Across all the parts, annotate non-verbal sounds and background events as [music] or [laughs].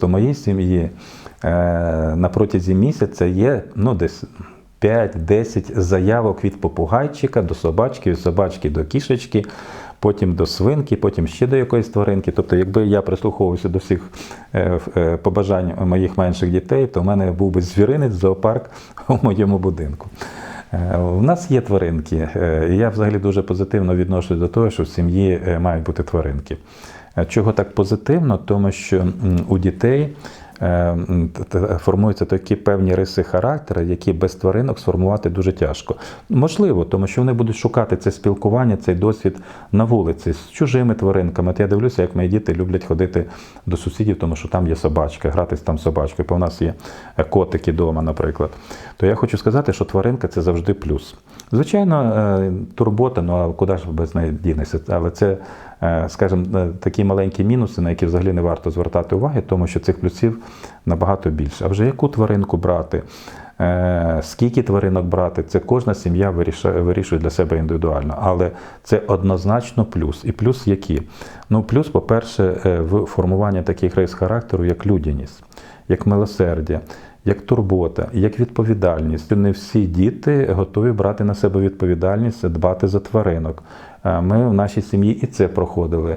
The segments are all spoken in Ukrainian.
То моїй сім'ї е, на протязі місяця є ну, десь 5-10 заявок від попугайчика до собачки, від собачки до кішечки, потім до свинки, потім ще до якоїсь тваринки. Тобто, якби я прислуховувався до всіх е, е, побажань моїх менших дітей, то в мене був би звіринець, зоопарк [laughs] у моєму будинку. У нас є тваринки, і я взагалі дуже позитивно відношусь до того, що в сім'ї мають бути тваринки. Чого так позитивно? Тому що у дітей формуються такі певні риси характеру, які без тваринок сформувати дуже тяжко. Можливо, тому що вони будуть шукати це спілкування, цей досвід на вулиці з чужими тваринками. От я дивлюся, як мої діти люблять ходити до сусідів, тому що там є собачка, гратись там собачкою. Бо в нас є е, котики вдома, наприклад. То я хочу сказати, що тваринка це завжди плюс. Звичайно, е, турбота, ну а куди ж без неї дінешся? Але це, е, скажімо, е, такі маленькі мінуси, на які взагалі не варто звертати уваги, тому що цих плюсів набагато більше. А вже яку тваринку брати? е, Скільки тваринок брати, це кожна сім'я вирішує, для себе індивідуально. Але це однозначно плюс. І плюс які? Ну, плюс, по-перше, е, в формуванні таких рис характеру, як людяність, як милосердя, як турбота, як відповідальність. Не всі діти готові брати на себе відповідальність, дбати за тваринок. Е, Ми в нашій сім'ї і це проходили.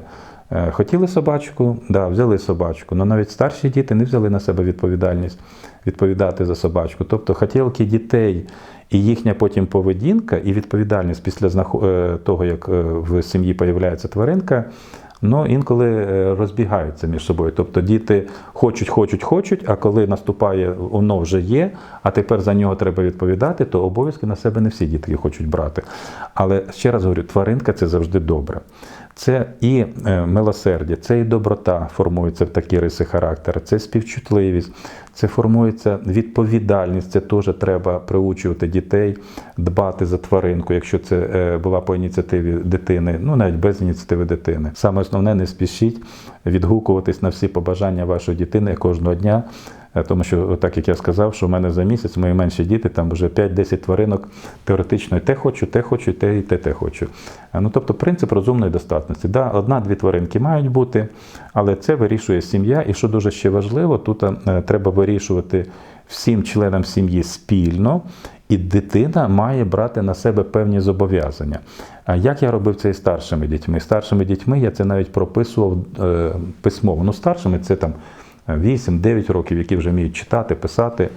Е, Хотіли собачку, да, взяли собачку. але навіть старші діти не взяли на себе відповідальність відповідати за собачку. Тобто хотілки дітей і їхня потім поведінка, і відповідальність після е, того, як е, в сім'ї появляється тваринка, ну інколи розбігаються між собою. Тобто діти хочуть, хочуть, хочуть, а коли наступає, воно вже є, а тепер за нього треба відповідати, то обов'язки на себе не всі дітки хочуть брати. Але ще раз говорю, тваринка це завжди добре. Це і е, милосердя, це і доброта формується в такі риси характеру, це співчутливість, це формується відповідальність. Це теж треба приучувати дітей дбати за тваринку, якщо це е, була по ініціативі дитини, ну навіть без ініціативи дитини. Саме основне не спішіть відгукуватись на всі побажання вашої дитини кожного дня. Е, Тому що, так як я сказав, що в мене за місяць мої менші діти, там вже 5-10 тваринок теоретично і те хочу, те хочу, і те і те, те хочу. Е, Ну, тобто принцип розумної достатності. Да, одна-дві тваринки мають бути, але це вирішує сім'я. І що дуже ще важливо, тут е, треба вирішувати всім членам сім'ї спільно. І дитина має брати на себе певні зобов'язання. А як я робив це і старшими дітьми? Старшими дітьми я це навіть прописував письмово. Ну, старшими це там 8-9 років, які вже вміють читати, писати.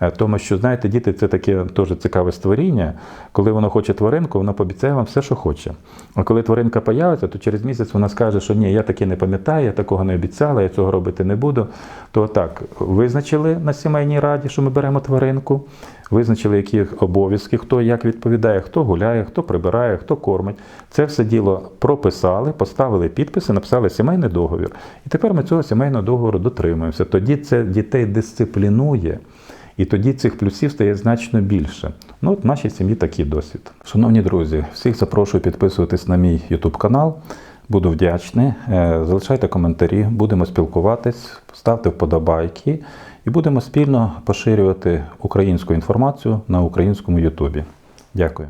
Е, Тому що, знаєте, діти це таке теж цікаве створіння. Коли воно хоче тваринку, воно пообіцяє вам все, що хоче. А коли тваринка появиться, то через місяць вона скаже, що ні, я таке не пам'ятаю, я такого не обіцяла, я цього робити не буду. То так, визначили на сімейній раді, що ми беремо тваринку, визначили, які обов'язки, хто як відповідає, хто гуляє, хто прибирає, хто кормить. Це все діло прописали, поставили підписи, написали сімейний договір. І тепер ми цього сімейного договору дотримуємося. Тоді це дітей дисциплінує. І тоді цих плюсів стає значно більше. Ну, от в нашій сім'ї такий досвід. Шановні друзі, всіх запрошую підписуватись на мій YouTube канал. Буду вдячний. Е, Залишайте коментарі, будемо спілкуватись, ставте вподобайки і будемо спільно поширювати українську інформацію на українському Ютубі. Дякую.